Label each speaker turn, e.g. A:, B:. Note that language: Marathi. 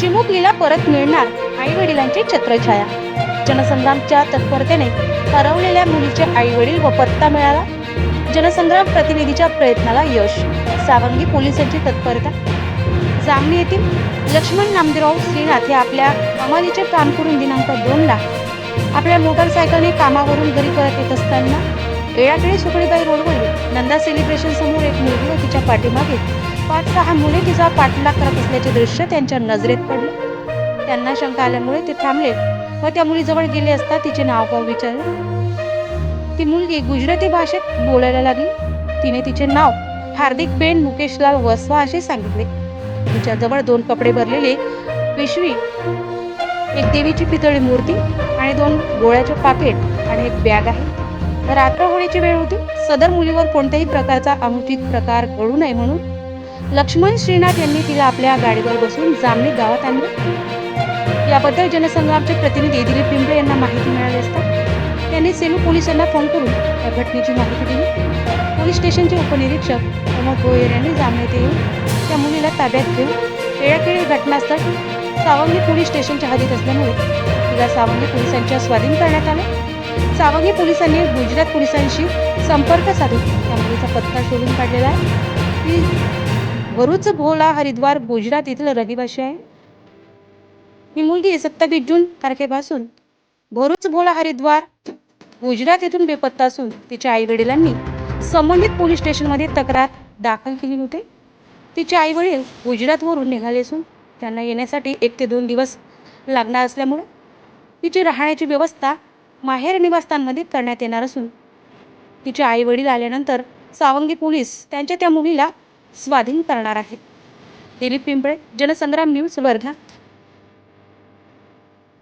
A: चिमुकलीला परत मिळणार आई वडिलांची छत्रछाया. जनसंग्रामच्या तत्परतेने हरवलेल्या मुलीचे आई वडील व पत्ता मिळाला. जनसंग्राम प्रतिनिधीच्या प्रयत्नाला यश. सावंगी पोलिसांची तत्परता. जामणी येथील लक्ष्मण नामदेवराव श्रीनाथ हे आपल्या कमालीचे काम करून दिनांक दोनला आपल्या मोटारसायकलने कामावरून घरी परत येत असताना येळाकडे सुकडीबाई रोडवर नंदा सेलिब्रेशन समोर एक मुलगी व तिच्या पाठीमागे. पाच सहा मुले तिचा पाठलाग करत असल्याचे दृश्य त्यांच्या नजरेत पडले. त्यांना शंका आल्यामुळे ते थांबले व त्या मुलीजवळ गेले असता तिचे नाव गाव विचारले. ती मुलगी गुजराती भाषेत बोलायला लागली. तिने तिचे नाव हार्दिक बेन मुकेशलाल वसवा असे सांगितले. तिच्याजवळ दोन कपडे भरलेले पिशवी एक देवीची पितळी मूर्ती आणि दोन गोळ्याचे पाकिट आणि एक बॅग आहे. रात्र होण्याची वेळ होती. सदर मुलीवर कोणत्याही प्रकारचा अनुचित प्रकार घडू नये म्हणून लक्ष्मण श्रीनाथ यांनी तिला आपल्या गाडीवर बसून जामणी गावात आणले. याबद्दल जनसंग्रामचे प्रतिनिधी दिलीप पिंपळे यांना माहिती मिळाली असता त्यांनी सेलू पोलिसांना फोन करून या घटनेची माहिती दिली. पोलीस स्टेशनचे उपनिरीक्षक प्रमोद गोयर यांनी जामणे येऊन त्या मुलीला ताब्यात घेऊन खेळाखेळी घटनास्थळ सावंगी पोलीस स्टेशनच्या हद्दीत असल्यामुळे तिला सावंगी पोलिसांच्या स्वाधीन करण्यात आले. सावंगी पोलिसांनी गुजरात पोलिसांशी संपर्क साधून त्या मुलीचा पत्ता शोधून काढलेला आहे. ती भरूच भोला हरिद्वार गुजरात येथील रहिवाशी आहे. ही मुलगी सत्तावीस जून तारखेपासून भरूच भोला हरिद्वार गुजरात येथून बेपत्ता असून तिच्या आई वडिलांनी संबंधित पोलीस स्टेशनमध्ये तक्रार दाखल केली होती. तिचे आई वडील गुजरातवरून निघाले असून त्यांना येण्यासाठी एक ते दोन दिवस लागणार असल्यामुळे तिची राहण्याची व्यवस्था माहेर निवासस्थानमध्ये करण्यात येणार असून तिचे आईवडील आल्यानंतर सावंगी पोलीस त्यांच्या त्या मुलीला स्वाधीन करणार आहेत. दिलीप पिंपळे जनसंग्राम न्यूज वर्धा.